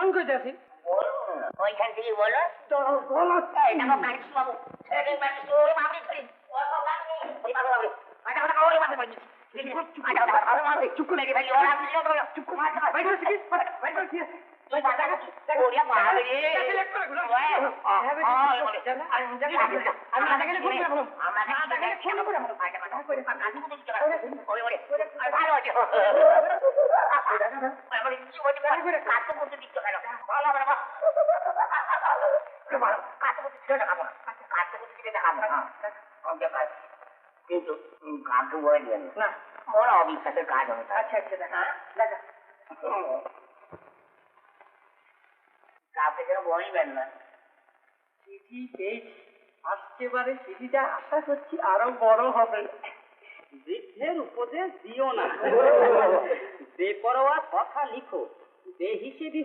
সঙ্গ যাচ্ছি বলুন না, ওইখান থেকে বলো বলো এই দেখো প্যারিস বাবু এই প্যারিস ওরে আটা চুপ করে ওরে চুপ ভালো আছে না। বড় অবিশ্বাসের কাজ হবে। আচ্ছা আচ্ছা দেখা দেখা কাউকে যেন বলবেন না। চিঠি পেয়েছি। আসছে বারে চিঠিটা আশা করছি আরও বড় হবে। বৃদ্ধের উপদেশ দিও না। বেপরোয়া কথা লিখো। বেহিসেবি